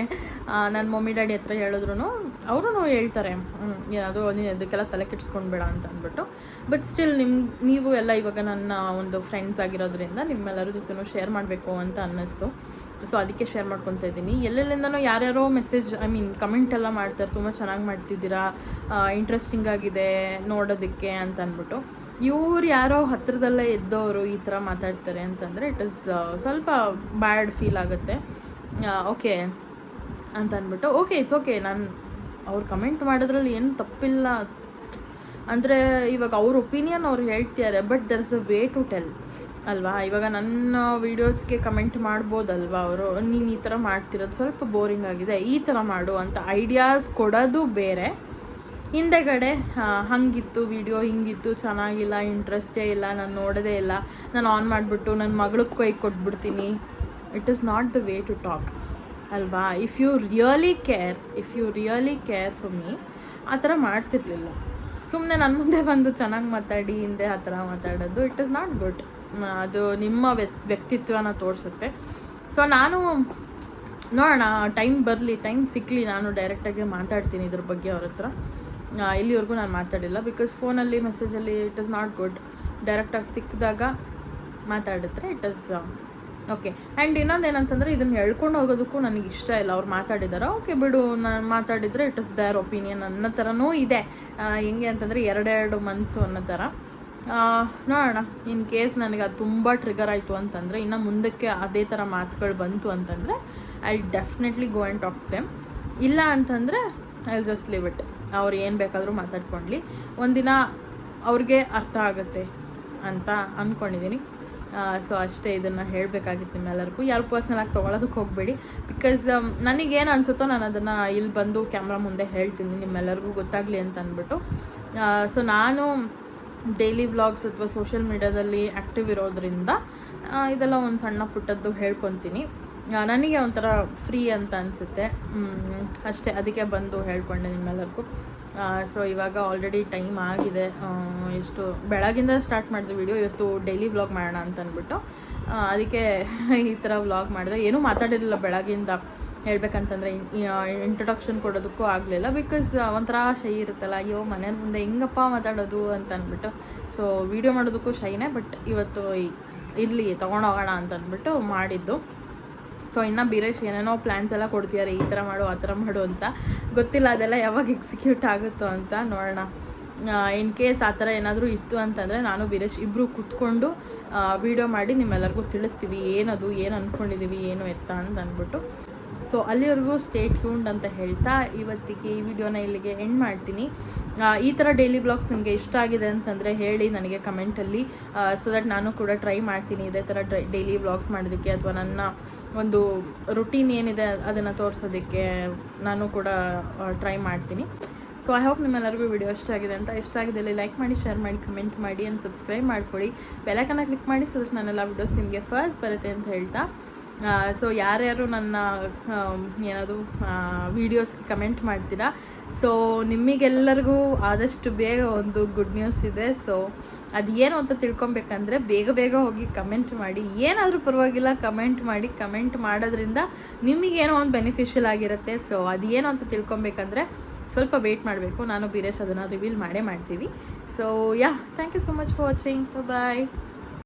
ನನ್ನ ಮಮ್ಮಿ, ಡ್ಯಾಡಿ ಹತ್ರ ಹೇಳಿದ್ರು ಅವರು ಹೇಳ್ತಾರೆ. ಏನಾದರೂ ಏನದು ನೀನು ಅದಕ್ಕೆಲ್ಲ ತಲೆ ಕೆಡ್ಸ್ಕೊಂಡ್ಬೇಡ ಅಂತ ಅಂದ್ಬಿಟ್ಟು. ಬಟ್ ಸ್ಟಿಲ್ ನಿಮ್ಮ ನೀವು ಎಲ್ಲ ಇವಾಗ ನನ್ನ ಒಂದು ಫ್ರೆಂಡ್ಸ್ ಆಗಿರೋದ್ರಿಂದ ನಿಮ್ಮೆಲ್ಲರ ಜೊತೆನೂ ಶೇರ್ ಮಾಡಬೇಕು ಅಂತ ಅನ್ನಿಸ್ತು. ಸೊ ಅದಕ್ಕೆ ಶೇರ್ ಮಾಡ್ಕೊತಾ ಇದ್ದೀನಿ. ಎಲ್ಲೆಲ್ಲಿಂದನೂ ಯಾರ್ಯಾರೋ ಮೆಸೇಜ್ ಐ ಮೀನ್ ಕಮೆಂಟ್ ಎಲ್ಲ ಮಾಡ್ತಾರೆ. ತುಂಬ ಚೆನ್ನಾಗಿ ಮಾಡ್ತಿದ್ದೀರಾ ಇಂಟ್ರೆಸ್ಟಿಂಗ್ ಆಗಿದೆ ನೋಡೋದಕ್ಕೆ ಅಂತ ಅಂದ್ಬಿಟ್ಟು. ಇವ್ರು ಯಾರೋ ಹತ್ರದಲ್ಲೇ ಇದ್ದವರು ಈ ಥರ ಮಾತಾಡ್ತಾರೆ ಅಂತಂದರೆ ಇಟ್ ಇಸ್ ಸ್ವಲ್ಪ ಬ್ಯಾಡ್ ಫೀಲ್ ಆಗುತ್ತೆ. ಓಕೆ ಅಂತ ಅಂದ್ಬಿಟ್ಟು ಓಕೆ ಇಟ್ಸ್ ಓಕೆ ನಾನು ಅವ್ರು ಕಮೆಂಟ್ ಮಾಡೋದ್ರಲ್ಲಿ ಏನು ತಪ್ಪಿಲ್ಲ. ಅಂದರೆ ಇವಾಗ ಅವ್ರ ಒಪಿನಿಯನ್ ಅವ್ರು ಹೇಳ್ತಿದ್ದಾರೆ but there is a way to tell ಅಲ್ವಾ? ಇವಾಗ ನನ್ನ ವೀಡಿಯೋಸ್ಗೆ ಕಮೆಂಟ್ ಮಾಡ್ಬೋದಲ್ವಾ ಅವರು? ನೀನು ಈ ಥರ ಮಾಡ್ತಿರೋದು ಸ್ವಲ್ಪ ಬೋರಿಂಗ್ ಆಗಿದೆ, ಈ ಥರ ಮಾಡು ಅಂತ ಐಡಿಯಾಸ್ ಕೊಡೋದು ಬೇರೆ. ಹಿಂದೆಗಡೆ ಹಂಗಿತ್ತು ವಿಡಿಯೋ ಹಿಂಗಿತ್ತು, ಚೆನ್ನಾಗಿಲ್ಲ ಇಂಟ್ರೆಸ್ಟೇ ಇಲ್ಲ, ನಾನು ನೋಡೋದೇ ಇಲ್ಲ. ನಾನು ಆನ್ ಮಾಡಿಬಿಟ್ಟು ನನ್ನ ಮಗಳಿಗೆ ಕೈ ಕೊಟ್ಬಿಡ್ತೀನಿ. It is not the way to talk ಅಲ್ವಾ? If you really care if you really care for me ಆ ಥರ ಮಾಡ್ತಿರ್ಲಿಲ್ಲ. ಸುಮ್ಮನೆ ನನ್ನ ಮುಂದೆ ಬಂದು ಚೆನ್ನಾಗಿ ಮಾತಾಡಿ, ಹಿಂದೆ ಆ ಥರ ಮಾತಾಡೋದು ಇಟ್ ಇಸ್ ನಾಟ್ ಗುಡ್ ಅದು ನಿಮ್ಮ ವ್ಯ- ವ್ಯಕ್ತಿತ್ವನ ತೋರಿಸುತ್ತೆ. ಸೊ ನಾನು, ನೋಡೋಣ ಟೈಮ್ ಬರಲಿ ಟೈಮ್ ಸಿಕ್ಕಲಿ ನಾನು ಡೈರೆಕ್ಟಾಗಿ ಮಾತಾಡ್ತೀನಿ ಇದ್ರ ಬಗ್ಗೆ ಅವ್ರ ಹತ್ರ. ಇಲ್ಲಿವರೆಗೂ ನಾನು ಮಾತಾಡಿಲ್ಲ. ಬಿಕಾಸ್ ಫೋನಲ್ಲಿ ಮೆಸೇಜಲ್ಲಿ ಇಟ್ ಇಸ್ ನಾಟ್ ಗುಡ್ ಡೈರೆಕ್ಟಾಗಿ ಸಿಕ್ಕಿದಾಗ ಮಾತಾಡಿದ್ರೆ ಇಟ್ ಇಸ್ ಓಕೆ ಆ್ಯಂಡ್ ಇನ್ನೊಂದು ಏನಂತಂದರೆ ಇದನ್ನು ಹೇಳ್ಕೊಂಡು ಹೋಗೋದಕ್ಕೂ ನನಗೆ ಇಷ್ಟ ಇಲ್ಲ. ಅವ್ರು ಮಾತಾಡಿದಾರೆ ಓಕೆ ಬಿಡು, ನಾನು ಮಾತಾಡಿದರೆ ಇಟ್ ಇಸ್ ದರ್ ಒಪಿನಿಯನ್ ಅನ್ನೋ ಥರನೂ ಇದೆ. ಹೆಂಗೆ ಅಂತಂದರೆ ಎರಡೆರಡು ಮಂತ್ಸು ಅನ್ನೋ ಥರ ನೋಡೋಣ. ಇನ್ ಕೇಸ್ ನನಗೆ ಅದು ತುಂಬ ಟ್ರಿಗರ್ ಆಯಿತು ಅಂತಂದರೆ, ಇನ್ನು ಮುಂದಕ್ಕೆ ಅದೇ ಥರ ಮಾತುಗಳು ಬಂತು ಅಂತಂದರೆ I definitely go and talk them ಇಲ್ಲ ಅಂತಂದರೆ ಐ ಜಸ್ಟ್ ಲಿವ್ ಇಟ್ ಅವ್ರು ಏನು ಬೇಕಾದರೂ ಮಾತಾಡ್ಕೊಳ್ಳಿ ಒಂದಿನ ಅವ್ರಿಗೆ ಅರ್ಥ ಆಗುತ್ತೆ ಅಂತ ಅಂದ್ಕೊಂಡಿದ್ದೀನಿ ಸೊ ಅಷ್ಟೇ ಇದನ್ನು ಹೇಳಬೇಕಾಗಿತ್ತು ನಿಮ್ಮೆಲ್ಲರಿಗೂ. ಯಾರು ಪರ್ಸ್ನಲಾಗಿ ತೊಗೊಳೋದಕ್ಕೆ ಹೋಗಬೇಡಿ. ಬಿಕಾಸ್ ನನಗೇನು ಅನಿಸುತ್ತೋ ನಾನು ಅದನ್ನು ಇಲ್ಲಿ ಬಂದು ಕ್ಯಾಮ್ರಾ ಮುಂದೆ ಹೇಳ್ತೀನಿ ನಿಮ್ಮೆಲ್ಲರಿಗೂ ಗೊತ್ತಾಗಲಿ ಅಂತ ಅಂದ್ಬಿಟ್ಟು ಸೊ ನಾನು ಡೈಲಿ ವ್ಲಾಗ್ಸ್ ಅಥವಾ ಸೋಷಿಯಲ್ ಮೀಡ್ಯಾದಲ್ಲಿ ಆ್ಯಕ್ಟಿವ್ ಇರೋದ್ರಿಂದ ಇದೆಲ್ಲ ಒಂದು ಸಣ್ಣ ಪುಟ್ಟದ್ದು ಹೇಳ್ಕೊತೀನಿ. ನನಗೆ ಒಂಥರ ಫ್ರೀ ಅಂತ ಅನಿಸುತ್ತೆ. ಅಷ್ಟೇ, ಅದಕ್ಕೆ ಬಂದು ಹೇಳ್ಕೊಂಡೆ ನಿಮ್ಮೆಲ್ಲರಿಗೂ. ಸೊ ಇವಾಗ ಆಲ್ರೆಡಿ ಟೈಮ್ ಆಗಿದೆ. ಎಷ್ಟು, ಬೆಳಗಿಂದ ಸ್ಟಾರ್ಟ್ ಮಾಡಿದೆ ವಿಡಿಯೋ ಇವತ್ತು ಡೈಲಿ ವ್ಲಾಗ್ ಮಾಡೋಣ ಅಂತ ಅಂದ್ಬಿಟ್ಟು. ಅದಕ್ಕೆ ಈ ಥರ ವ್ಲಾಗ್ ಮಾಡಿದೆ. ಏನೂ ಮಾತಾಡಿರಲಿಲ್ಲ ಬೆಳಗಿಂದ. ಹೇಳ್ಬೇಕಂತಂದರೆ ಇಂಟ್ರೊಡಕ್ಷನ್ ಕೊಡೋದಕ್ಕೂ ಆಗಲಿಲ್ಲ. ಬಿಕಾಸ್ ಒಂಥರ ಶೈ ಇರುತ್ತಲ್ಲ, ಅಯ್ಯೋ ಮನೆ ಮುಂದೆ ಹೆಂಗಪ್ಪ ಮಾತಾಡೋದು ಅಂತ ಅಂದ್ಬಿಟ್ಟು. ಸೊ ವಿಡಿಯೋ ಮಾಡೋದಕ್ಕೂ ಶೈನೇ ಬಟ್ ಇವತ್ತು ಇರಲಿ, ತೊಗೊಂಡೋಗೋಣ ಅಂತ ಅಂದ್ಬಿಟ್ಟು ಮಾಡಿದ್ದು. ಸೊ ಇನ್ನು ಬೀರೇಶ್ ಏನೇನೋ ಪ್ಲ್ಯಾನ್ಸ್ ಎಲ್ಲ ಕೊಡ್ತಿದ್ದಾರೆ ಈ ಥರ ಮಾಡು, ಆ ಥರ ಮಾಡು ಅಂತ. ಗೊತ್ತಿಲ್ಲ, ಅದೆಲ್ಲ ಯಾವಾಗ ಎಕ್ಸಿಕ್ಯೂಟ್ ಆಗುತ್ತೋ ಅಂತ ನೋಡೋಣ. ಇನ್ ಕೇಸ್ ಆ ಥರ ಏನಾದರೂ ಇತ್ತು ಅಂತಂದರೆ ನಾನು, ಬೀರೇಶ್ ಇಬ್ಬರು ಕೂತ್ಕೊಂಡು ವೀಡಿಯೋ ಮಾಡಿ ನಿಮ್ಮೆಲ್ಲರಿಗೂ ತಿಳಿಸ್ತೀವಿ, ಏನದು, ಏನು ಅಂದ್ಕೊಂಡಿದ್ದೀವಿ ಏನು ಎತ್ತ ಅಂತ ಅಂದ್ಬಿಟ್ಟು. ಸೊ ಅಲ್ಲಿವರೆಗೂ ಸ್ಟೇ ಟ್ಯೂನ್ಡ್ ಅಂತ ಹೇಳ್ತಾ ಇವತ್ತಿಗೆ ಈ ವಿಡಿಯೋನ ಇಲ್ಲಿಗೆ ಎಂಡ್ ಮಾಡ್ತೀನಿ. ಈ ಥರ ಡೈಲಿ ಬ್ಲಾಗ್ಸ್ ನಿಮಗೆ ಇಷ್ಟ ಆಗಿದೆ ಅಂತಂದರೆ ಹೇಳಿ ನನಗೆ ಕಮೆಂಟಲ್ಲಿ ಸೊ ದಟ್ ನಾನು ಕೂಡ ಟ್ರೈ ಮಾಡ್ತೀನಿ ಇದೇ ಥರ ಡೈಲಿ ಬ್ಲಾಗ್ಸ್ ಮಾಡೋದಕ್ಕೆ ಅಥವಾ ನನ್ನ ಒಂದು ರುಟೀನ್ ಏನಿದೆ ಅದನ್ನು ತೋರಿಸೋದಕ್ಕೆ ನಾನು ಕೂಡ ಟ್ರೈ ಮಾಡ್ತೀನಿ. ಸೊ ಐ ಹೋಪ್ ನಿಮ್ಮೆಲ್ಲರಿಗೂ ವಿಡಿಯೋ ಇಷ್ಟ ಆಗಿದೆ ಅಂತ. ಇಷ್ಟ ಆಗಿದ್ದಲ್ಲಿ ಲೈಕ್ ಮಾಡಿ ಶೇರ್ ಮಾಡಿ ಕಮೆಂಟ್ ಮಾಡಿ ಆ್ಯಂಡ್ ಸಬ್ಸ್ಕ್ರೈಬ್ ಮಾಡ್ಕೊಳ್ಳಿ. ಬೆಲೆಕನ್ನ ಕ್ಲಿಕ್ ಮಾಡಿ ಸೊ ದಟ್ ವಿಡಿಯೋಸ್ ನಿಮಗೆ ಫಸ್ಟ್ ಬರುತ್ತೆ ಅಂತ ಹೇಳ್ತಾ. ಸೊ ಯಾರ್ಯಾರು ನನ್ನ ಏನಾದರೂ ಏನದು ವೀಡಿಯೋಸ್ಗೆ ಕಮೆಂಟ್ ಮಾಡ್ತೀರಾ? ಸೊ ನಿಮಗೆಲ್ಲರಿಗೂ ಆದಷ್ಟು ಬೇಗ ಒಂದು ಗುಡ್ ನ್ಯೂಸ್ ಇದೆ. ಸೊ ಅದು ಅಂತ ತಿಳ್ಕೊಬೇಕಂದ್ರೆ ಬೇಗ ಬೇಗ ಹೋಗಿ ಕಮೆಂಟ್ ಮಾಡಿ. ಏನಾದರೂ ಪರವಾಗಿಲ್ಲ ಕಮೆಂಟ್ ಮಾಡಿ ಕಮೆಂಟ್ ಮಾಡೋದ್ರಿಂದ ನಿಮಗೇನೋ ಒಂದು ಬೆನಿಫಿಷಿಯಲ್ ಆಗಿರುತ್ತೆ. ಸೊ ಅದೇನು ಅಂತ ತಿಳ್ಕೊಬೇಕಂದ್ರೆ ಸ್ವಲ್ಪ ವೇಟ್ ಮಾಡಬೇಕು. ನಾನು ಬೀರೇಶ್ ಅದನ್ನು ರಿವೀಲ್ ಮಾಡೇ ಮಾಡ್ತೀವಿ. So ya thank you so much for watching bye